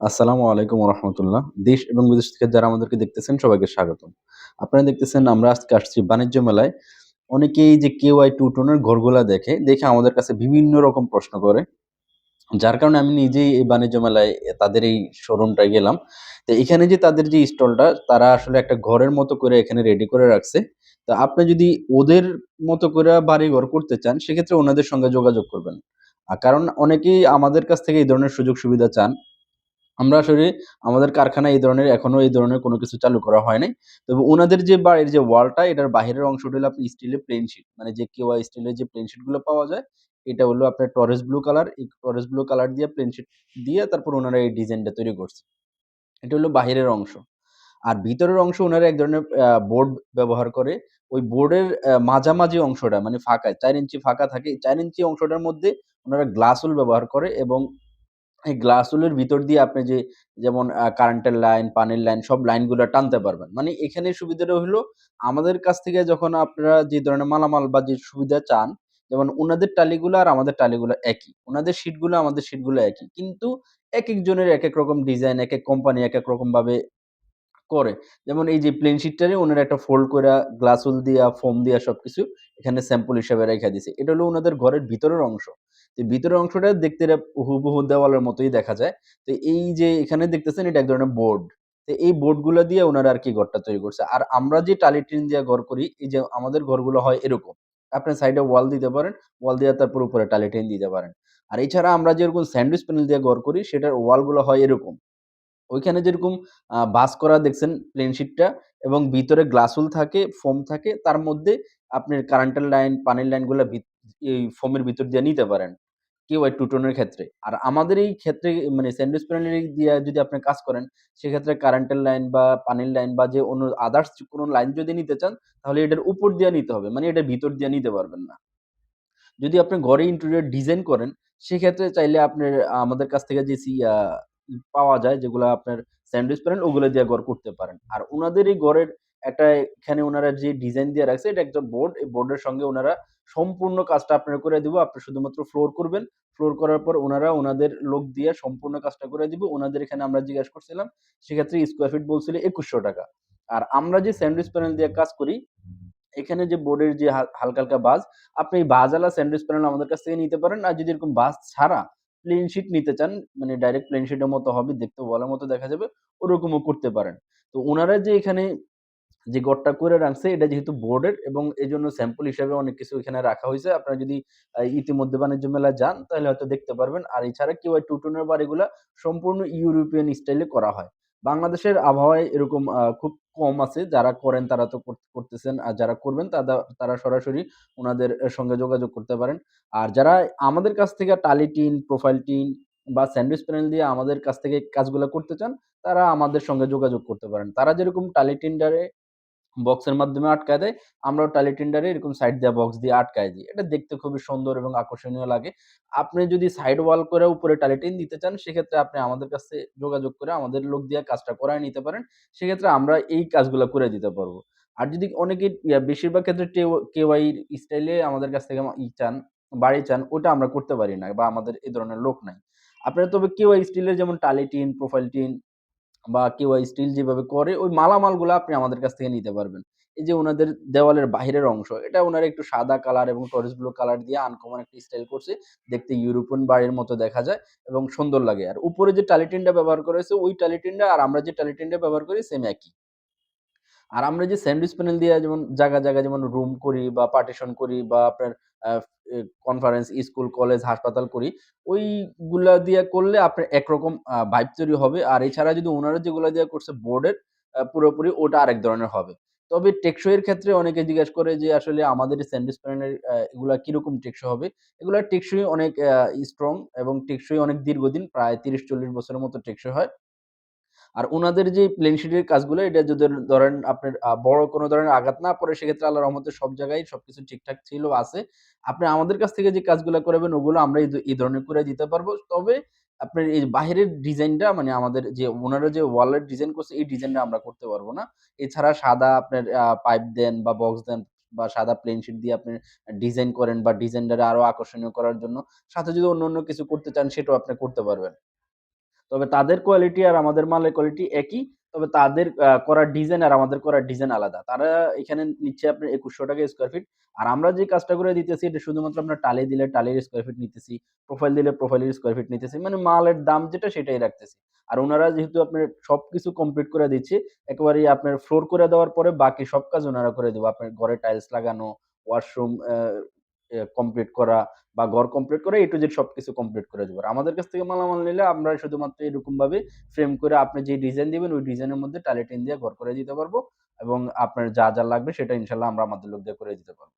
আসসালামু আলাইকুম রহমতুল্লাহ দেশ এবং বিদেশ থেকে যারা আমাদেরকে দেখতেছেন, সবাইকে স্বাগতম। আপনারা দেখতেছেন, আমরা আজকে আসছি বাণিজ্য মেলায়। অনেকেই যে কেউ আই টু টোনের ঘরগুলা দেখে দেখে আমাদের কাছে বিভিন্ন রকম প্রশ্ন করে। যার কারণে আমি নিজেই এই বাণিজ্য মেলায় তাদের এই শোরুমটায় গেলাম। তো এখানে যে তাদের যে স্টলটা, তারা আসলে একটা ঘরের মতো করে এখানে রেডি করে রাখছে। তো আপনি যদি ওদের মতো করে বাড়ি ঘর করতে চান, সেক্ষেত্রে ওনাদের সঙ্গে যোগাযোগ করবেন। কারণ অনেকেই আমাদের কাছ থেকে এই ধরনের সুযোগ সুবিধা চান। আমরা আসলে আমাদের কারখানায় এই ধরনের এখনও এই ধরনের কোনো কিছু চালু করা হয় নাই। তবে ওনাদের যে বাড়ির যে ওয়ালটা এটার বাহিরের অংশটা হলো আপনি স্টিলের প্লেন শিট। মানে যে কেওয়া স্টিলের যে প্লেন শিটগুলো পাওয়া যায়, এটা হলো আপনার টরেস ব্লু কালার। এই টরেস ব্লু কালার দিয়ে প্লেন শিট দিয়ে তারপর ওনারা এই ডিজাইনটা তৈরি করছে। এটা হলো বাহিরের অংশ। আর ভিতরের অংশ ওনারা এক ধরনের বোর্ড ব্যবহার করে। ওই বোর্ডের মাঝামাঝি অংশটা মানে ফাঁকা ৪ ইঞ্চি ফাঁকা থাকে। চার ইঞ্চি অংশটার মধ্যে ওনারা গ্লাস উল ব্যবহার করে এবং এই গ্লাস উলের ভিতর দিয়ে আপনি যে যেমন কারেন্টের লাইন, পানির লাইন সব লাইনগুলো টানতে পারবেন। মানে এখানে সুবিধাটা হইল আমাদের কাছ থেকে যখন আপনারা যে ধরনের মালামাল বা যে সুবিধা চান, যেমন ওনাদের টালিগুলা আর আমাদের টালিগুলা একই। ওনাদের শিটগুলা আমাদের শিটগুলা একই। কিন্তু এক একজনের এক এক রকম ডিজাইন, এক এক কোম্পানি এক রকম ভাবে করে। যেমন এই যে প্লেন শিটটারে উনারা একটা ফোল্ড কইরা গ্লাস উল দিয়া, ফোম দিয়া সবকিছু এখানে স্যাম্পল হিসেবে রেখে দিছে। এটা হলো ওনাদের ঘরের ভিতরের অংশ। তো ভিতরের অংশটা দেখতে হুবহু দেওয়ালের মতোই দেখা যায়। তো এই যে এখানে দেখতেছেন এটা এক ধরনের বোর্ড। তো এই বোর্ডগুলা দিয়ে ওনারা আর কি ঘরটা তৈরি করছে। আর আমরা যে টালি টিন দিয়ে ঘর করি, এই যে আমাদের ঘরগুলো হয় এরকম। আপনি সাইডে ওয়াল দিতে পারেন, ওয়াল দিয়া তারপর উপরে টালি টিন দিতে পারেন। আর এছাড়া আমরা যেরকম স্যান্ডউইচ প্যানেল দিয়ে ঘর করি সেটার ওয়ালগুলো হয় এরকম। ওইখানে যেরকম বাস করা দেখছেন প্লেন শিটটা এবং ভিতরে গ্লাসউল থাকে, ফোম থাকে। তার মধ্যে আপনার কারেন্টের লাইন, পানির লাইনগুলা এই ফোমের ভিতর দিয়ে নিতে পারেন। কেউ একটু টোনের ক্ষেত্রে। আর আমাদের এই ক্ষেত্রে মানে স্যান্ডউইচ প্যানেল দিয়ে যদি আপনি কাজ করেন, সেক্ষেত্রে কারেন্টের লাইন বা পানির লাইন বা যে অন্য আদার্স কোনো লাইন যদি নিতে চান, তাহলে এটার উপর দিয়ে নিতে হবে। মানে এটার ভিতর দিয়ে নিতে পারবেন না। যদি আপনি ঘরে ইন্টেরিয়র ডিজাইন করেন, সেক্ষেত্রে চাইলে আপনার আমাদের কাছ থেকে যে সি পাওয়া যায় যেগুলা আপনার স্যান্ডউইচ প্যানেল ওগুলো দিয়ে ঘর করতে পারেন। আর ওনাদের এই ঘরের একটা এখানে ওনারা যে ডিজাইন দিয়ে রাখছে এটা একটা বোর্ড। এই বোর্ডের সঙ্গে ওনারা সম্পূর্ণ কাজটা আপনার করে দিব। আপনি শুধুমাত্র ফ্লোর করবেন। ফ্লোর করার পর ওনারা ওনাদের লোক দিয়ে সম্পূর্ণ কাজটা করে দিব। ওনাদের এখানে আমরা জিজ্ঞাসা করছিলাম। সেক্ষেত্রে স্কোয়ার ফিট বলছিল ৳২১০০ আর আমরা যে স্যান্ডউইচ প্যানেল দিয়ে কাজ করি এখানে যে বোর্ডের যে হালকা, হালকা বাজ, আপনি এই বাজওয়ালা স্যান্ডউইচ প্যানেল আমাদের কাছ থেকে নিতে পারেন। আর যদি এরকম বাজ ছাড়া প্লেন শিট নিতে চান, মানে ডাইরেক্ট প্লেন শিটের মতো হবে, দেখতে বলার মতো দেখা যাবে, ওরকমও করতে পারেন। তো ওনারা যে এখানে যে ঘরটা করে রাখছে এটা যেহেতু বোর্ডের এবং এই জন্য স্যাম্পল হিসাবে অনেক কিছু এখানে রাখা হয়েছে আপনারা যদি ইতিমধ্যে বাণিজ্য মেলায় যান তাহলে হয়তো দেখতে পারবেন। আর এছাড়া কেউ টু টোনের বাড়িগুলা সম্পূর্ণ ইউরোপিয়ান স্টাইলে করা হয়। বাংলাদেশের আবহাওয়ায় এরকম খুব কম আছে। যারা করেন তারা তো কর করতেছেন। আর যারা করবেন তারা তারা সরাসরি ওনাদের সঙ্গে যোগাযোগ করতে পারেন। আর যারা আমাদের কাছ থেকে টালি টিন, প্রোফাইল টিন বা স্যান্ডউইচ প্যানেল দিয়ে আমাদের কাছ থেকে কাজগুলো করতে চান, তারা আমাদের সঙ্গে যোগাযোগ করতে পারেন। তারা যেরকম টালি টিনটারে বক্সের মাধ্যমে আটকায় দেয়। আমরাও টালি টেন্ডারে এরকম সাইড দেওয়া বক্স দিয়ে আটকায় দিই। এটা দেখতে খুবই সুন্দর এবং আকর্ষণীয় লাগে। আপনি যদি সাইড ওয়াল করে উপরে টালি টিন দিতে চান, সেক্ষেত্রে আপনি আমাদের কাছে যোগাযোগ করে আমাদের লোক দিয়ে কাজটা করায় নিতে পারেন। সেক্ষেত্রে আমরা এই কাজগুলো করে দিতে পারব আর যদি অনেকে বেশিরভাগ ক্ষেত্রে কেওয়াই স্টাইলে আমাদের কাছ থেকে ই চান, বাড়ি চান, ওটা আমরা করতে পারি না বা আমাদের এ ধরনের লোক নাই। আপনারা তবে কেওয়াই স্টিলের যেমন টালি টিন, প্রোফাইল টিন বা কেউ স্টিল যেভাবে করে ওই মালামালগুলো আপনি আমাদের কাছ থেকে নিতে পারবেন। এই যে ওনাদের দেওয়ালের বাহিরের অংশ, এটা ওনারা একটু সাদা কালার এবং টরিস ব্লু কালার দিয়ে আনকমন একটা স্টাইল করছে। দেখতে ইউরোপিয়ান বাড়ির মতো দেখা যায় এবং সুন্দর লাগে। আর উপরে যে টালিটিনটা ব্যবহার করেছে ওই টালিটিনটা আর আমরা যে টালিটিনটা ব্যবহার করি সেম একই। আর আমরা যে স্যান্ডউইচ প্যানেল দিয়ে যেমন জায়গা, জায়গা যেমন রুম করি বা পার্টিশন করি বা আপনার কনফারেন্স, স্কুল, কলেজ, হাসপাতাল করি, ওইগুলা দিয়ে করলে আপনার একরকম ভাইব তৈরি হবে। আর এছাড়া যদি ওনারা যেগুলা দিয়ে করছে বোর্ডের পুরোপুরি ওটা আরেক ধরনের হবে। তবে টেকসইয়ের ক্ষেত্রে অনেকে জিজ্ঞেস করে যে আসলে আমাদের স্যান্ডউইচ প্যানেলের এগুলা কীরকম টেকসই হবে? এগুলা টেকসই অনেক স্ট্রং এবং টেকসই অনেক দীর্ঘদিন প্রায় ৩০-৪০ বছরের মতো টেকসই হয়। আর ওনাদের যে প্লেন শিটের কাজগুলো এটা যদি ধরেন আপনার বড় কোন ধরনের আঘাত না পড়ে সেক্ষেত্রে আল্লাহ রহমতে সব জায়গায় সবকিছু ঠিকঠাক ছিল আছে। আপনি আমাদের কাছ থেকে যে কাজগুলা করাবেন ওগুলো আমরা এই ধরনের করে দিতে পারব। তবে আপনার এই বাহিরের ডিজাইনটা মানে আমাদের যে ওনারা যে ওয়ালের ডিজাইন করছে এই ডিজাইনটা আমরা করতে পারব না। এছাড়া সাদা আপনার পাইপ দেন বা বক্স দেন বা সাদা প্লেন শিট দিয়ে আপনি ডিজাইন করেন বা ডিজাইনটারে আরও আকর্ষণীয় করার জন্য সাথে যদি অন্য, অন্য কিছু করতে চান সেটাও আপনি করতে পারবেন। তবে তাদের কোয়ালিটি আর আমাদের মালের কোয়ালিটি একই। তবে তাদের করা ডিজাইন আর আমাদের করা ডিজাইন আলাদা। তারা এখানে নিচ্ছে আপনার একুশশো টাকা স্কোয়ার ফিট। আর আমরা যে কাজটা করে দিতেছি এটা শুধুমাত্র আপনার টালি দিলে টালির স্কোয়ার ফিট নিতেছি, প্রোফাইল দিলে প্রোফাইলের স্কোয়ার ফিট নিতেছি। মানে মালের দাম যেটা সেটাই রাখতেছি। আর ওনারা যেহেতু আপনার সবকিছু কমপ্লিট করে দিচ্ছে, একেবারে আপনার ফ্লোর করে দেওয়ার পরে বাকি সব কাজ ওনারা করে দেবো আপনার ঘরে টাইলস লাগানো, ওয়াশরুম কমপ্লিট করা বা ঘর কমপ্লিট করে এ টু জেড সব কিছু কমপ্লিট করে দেবো আমাদের কাছ থেকে মালামাল নিলে আমরা শুধুমাত্র এরকমভাবে ফ্রেম করে আপনি যে ডিজাইন দিবেন ওই ডিজাইনের মধ্যে টালি টিন দিয়ে ঘর করে দিতে পারব এবং আপনার যা, যা লাগবে সেটা ইনশাল্লাহ আমরা আমাদের লোক দিয়ে করে দিতে পারব।